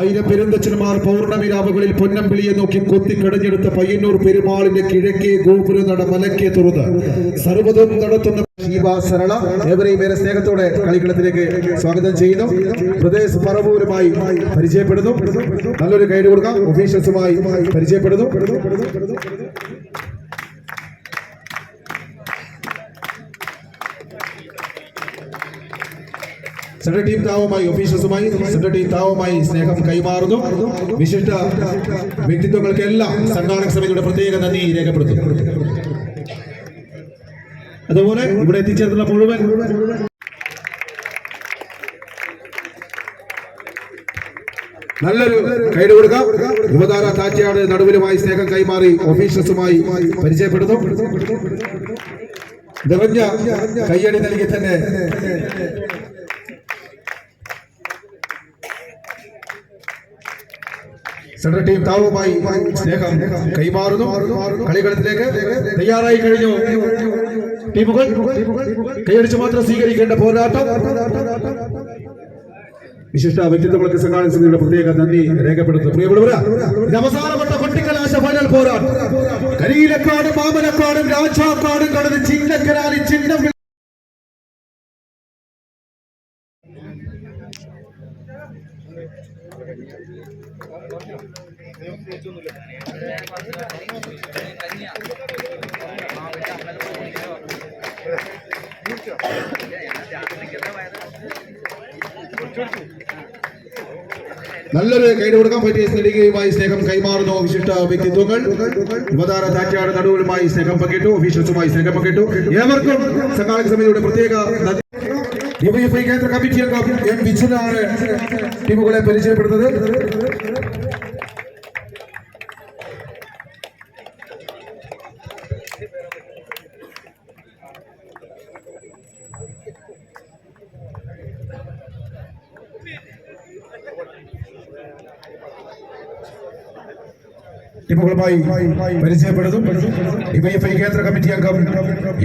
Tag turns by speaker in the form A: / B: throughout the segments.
A: ആയിരം പെരുന്തച്ഛന്മാർ പൗർണമി രാവുകളിൽ പൊന്നമ്പിളിയെ നോക്കി കൊത്തി കടഞ്ഞെടുത്ത പയ്യന്നൂർ പെരുമാളിന്റെ കിഴക്കേ ഗോപുര നട മലക്കെ തുറന്ന് സർവതും നടത്തുന്ന സരള ഏവരെയും ഏറെ സ്നേഹത്തോടെ കളിക്കളത്തിലേക്ക് സ്വാഗതം ചെയ്യുന്നു. പ്രദേശ് പറവൂരുമായി പരിചയപ്പെടുന്നു. നല്ലൊരു കൈഡ് കൊടുക്കാം. ഒഫീഷ്യൽസുമായി പരിചയപ്പെടുന്നു. ടീം താവുമായി ഒഫീഷ്യൽസുമായി സെക്രട്ടറി താവുമായി സ്നേഹം കൈമാറുന്നു. വിശിഷ്ട വ്യക്തിത്വങ്ങൾക്കെല്ലാം സംഘാടക സമിതിയുടെ പ്രത്യേക നന്ദി രേഖപ്പെടുത്തുന്നു. അതുപോലെ ഇവിടെ എത്തിച്ചേർന്നുള്ള മുഴുവൻ നല്ലൊരു കൈഡ് കൊടുക്കാം. യുവതാര താറ്റയാട് നടുവിലുമായി സ്നേഹം കൈമാറി ഓഫീഷ്യൽസുമായി പരിചയപ്പെടുന്നു. നിറഞ്ഞ കയ്യടി നൽകി തന്നെ സെൻട്രൽ ടീം താവുമായി സ്നേഹം കൈമാറുന്നു. കളികളത്തിലേക്ക് തയ്യാറായി കഴിഞ്ഞു. ടീമുകൾ കൈയടിച്ച് മാത്രം സ്വീകരിക്കേണ്ട പോരാട്ടം. വിശിഷ്ട വ്യക്തിത്വങ്ങൾക്ക് സംഘാടക സമിതിയുടെ പ്രത്യേക നന്ദി രേഖപ്പെടുത്തുന്നു. പ്രിയപ്പെട്ടവരാ അവസാനപ്പെട്ട കൊട്ടിക്കലാശ ഫൈനൽ പോരാട്ടം. കരിയിലക്കാടും മാമലക്കാടും രാജാക്കാടും കടന്ന് ചിന്നക്കരാലി ചിഹ്നം നല്ലൊരു കൈഡ് കൊടുക്കാൻ പറ്റിയ സ്നേഹികയുമായി സ്നേഹം കൈമാറുന്നു. വിശിഷ്ട വ്യക്തിത്വങ്ങൾ. യുവതാര താറ്റാട് നടുവിലുമായി സ്നേഹം പങ്കിട്ടു. ഒഫീഷ്യൽസുമായി സ്നേഹം പങ്കിട്ടു. ഏവർക്കും സംഘാടക സമിതിയുടെ പ്രത്യേക. ഡിവൈഎഫ്ഐ കേന്ദ്ര കമ്മിറ്റി അംഗം എം വിജയനാണ് ടീമുകളെ പരിചയപ്പെടുന്നത്. ടീമുകളുമായി പരിചയപ്പെടുന്നു. ഡിവൈഎഫ്ഐ കേന്ദ്ര കമ്മിറ്റി അംഗം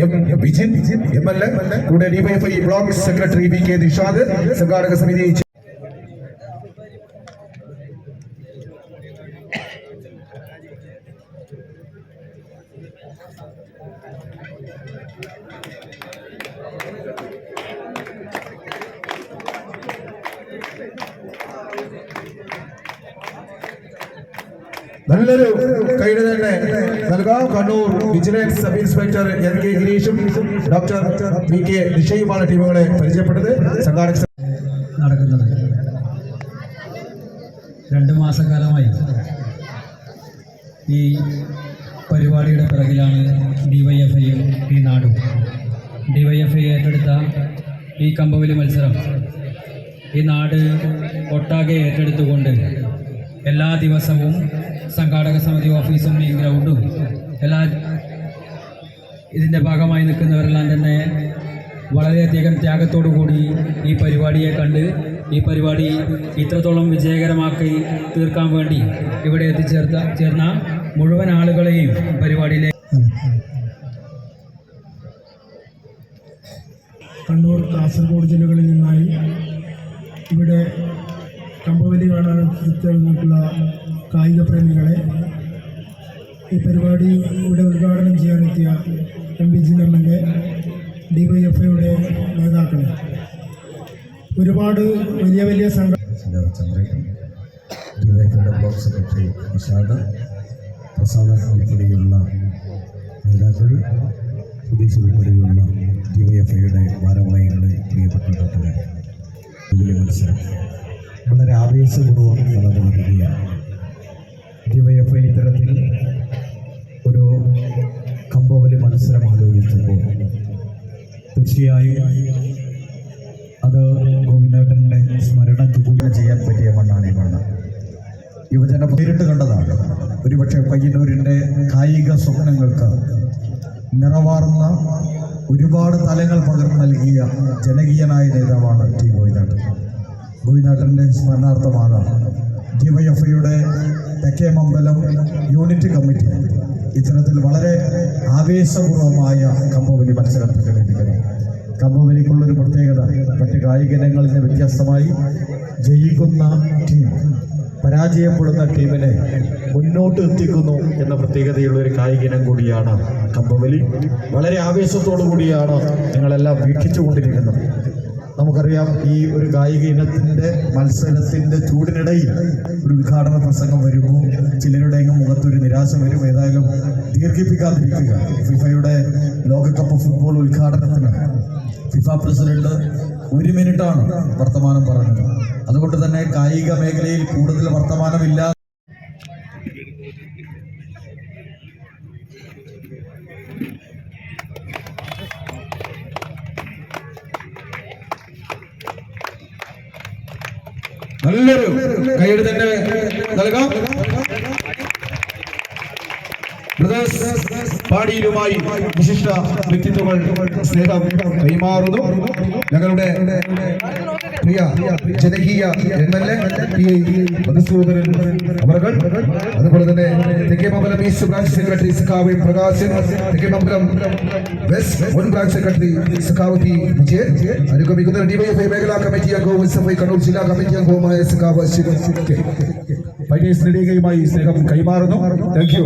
A: M Vijin M L A കൂടെ DYFI block secretary V K Nishad സംഘാടക സമിതി നല്ലൊരു കൈഡ് തന്നെ നൽകാം. Kannur vigilance sub inspector N K ഗിരീഷും doctor V K നിഷയുമാണ് ടീമുകളെ പരിചയപ്പെട്ടത്. സംഘാടക
B: നടക്കുന്നത്. രണ്ട് മാസക്കാലമായി ഈ പരിപാടിയുടെ പിറകിലാണ് ഡിവൈഎഫ്ഐയും ഈ നാടും. ഡിവൈഎഫ്ഐ ഏറ്റെടുത്ത ഈ കമ്പവലി മത്സരം. ഈ നാട് ഒട്ടാകെ ഏറ്റെടുത്തുകൊണ്ട് എല്ലാ ദിവസവും സംഘാടക സമിതി ഓഫീസും ഈ ഗ്രൗണ്ടും എല്ലാ ഇതിന്റെ ഭാഗമായി നിൽക്കുന്നവരെല്ലാം തന്നെ വളരെയധികം ത്യാഗത്തോടു കൂടി ഈ പരിപാടിയെ കണ്ട് ഈ പരിപാടി ഇത്രത്തോളം വിജയകരമാക്കി തീർക്കാൻ വേണ്ടി ഇവിടെ എത്തിച്ചേർത്ത ചേർന്ന മുഴുവൻ ആളുകളെയും പരിപാടിയിലെ
C: കണ്ണൂർ കാസർഗോഡ് ജില്ലകളിൽ നിന്നായി ഇവിടെ കമ്പവലി കാണാൻ എത്തിയിട്ടുള്ള കായിക പ്രേമികളെ ഈ പരിപാടി ഇവിടെ ഉദ്ഘാടനം ചെയ്യാനെത്തിയ M Vijin M L A D Y F ഐയുടെ നേതാക്കളെ. ഒരുപാട് വലിയ വലിയ സംഘ
D: ചന്ദ്രൻ ഡിവൈഫൈയുടെ ബ്ലോക്ക് സെക്രട്ടറി ഉൾപ്പെടെയുള്ള നേതാക്കൾ സുധീഷ് ഉൾപ്പെടെയുള്ള ഐയുടെ ഭാരവാഹികളെ പ്രിയപ്പെട്ട നാട്ടുകാർ വലിയ മത്സരം. വളരെ ആവേശപൂർവം നടന്നു ഡിവൈഎഫ്ഐ ഇത്തരത്തിൽ ഒരു കമ്പവലി മത്സരം ആലോചിക്കുമ്പോൾ തീർച്ചയായും അത് ഗോവിന്ദേട്ടന്റെ സ്മരണയ്ക്ക് കൂടി ചെയ്യാൻ പറ്റിയ മണ്ണാണ് ഈ മണ്ണ്. യുവജന നേരിട്ട് കണ്ടതാണ്. ഒരുപക്ഷെ പയ്യന്നൂരിന്റെ കായിക സ്വപ്നങ്ങൾക്ക് നിറവാർന്ന ഒരുപാട് തലങ്ങൾ പകർന്നു നൽകിയ ജനകീയനായ നേതാവാണ് ടി ഗോവിന്ദേട്ടൻ. ഗോവിന്ദേട്ടന്റെ സ്മരണാർത്ഥമാണ് ഡിവൈഎഫ്ഐയുടെ തെക്കേമമ്പലം യൂണിറ്റ് കമ്മിറ്റി ഇത്തരത്തിൽ വളരെ ആവേശപൂർവമായ കമ്പവലി മത്സരം പ്രകടിപ്പിക്കുന്നത് കമ്പവലിക്കുള്ളൊരു പ്രത്യേകത മറ്റ് കായിക ഇനങ്ങളിൽ നിന്ന് വ്യത്യസ്തമായി ജയിക്കുന്ന ടീം പരാജയപ്പെടുന്ന ടീമിനെ മുന്നോട്ട് എത്തിക്കുന്നു എന്ന പ്രത്യേകതയുള്ള ഒരു കായിക ഇനം കൂടിയാണ് കമ്പവലി. വളരെ ആവേശത്തോടു കൂടിയാണ് നിങ്ങളെല്ലാം വീക്ഷിച്ചുകൊണ്ടിരിക്കുന്നത്. നമുക്കറിയാം ഈ ഒരു കായിക ഇനത്തിന്റെ മത്സരത്തിന്റെ ചൂടിനിടയിൽ ഒരു ഉദ്ഘാടന പ്രസംഗം വരുമ്പോൾ ചിലരുടെയും മുഖത്തൊരു നിരാശ വരും. ഏതായാലും ദീർഘിപ്പിക്കാതിരിക്കുക. ഫിഫയുടെ ലോകകപ്പ് ഫുട്ബോൾ ഉദ്ഘാടനത്തിന് ഫിഫ പ്രസിഡന്റ് ഒരു മിനിറ്റാണ് വർത്തമാനം പറഞ്ഞത്. അതുകൊണ്ട് തന്നെ കായിക മേഖലയിൽ കൂടുതൽ വർത്തമാനമില്ല
A: നല്ലൊരു കൈയ്യടി തന്നെ നൽകാം. പാടിയിലുമായി വിശിഷ്ട വ്യക്തിത്വങ്ങൾ സ്നേഹം കൈമാറുന്നു. ഞങ്ങളുടെ പ്രിയ ജനകീയ M L A P Madhusoodanan അവർ അതുപോലെ തന്നെ തെക്കേമംഗലം ഈസ്റ്റ് ബ്രാഞ്ച് സെക്രട്ടറി സഖാവ് എം പ്രകാശൻ തെക്കേമംഗലം വെസ്റ്റ് മുൻ ബ്രാഞ്ച് സെക്രട്ടറി സഖാവ് പി. വിജയൻ. അനുഗമിക്കുന്ന ഡിവൈഎഫ്ഐ മേഖലാ കമ്മിറ്റി അംഗവും എസ് എഫ് ഐ കണ്ണൂർ ജില്ലാ കമ്മിറ്റി അംഗവുമായ സഖാവ് ശിവൻ. സ്നേഹം കൈമാറുന്നു. Thank you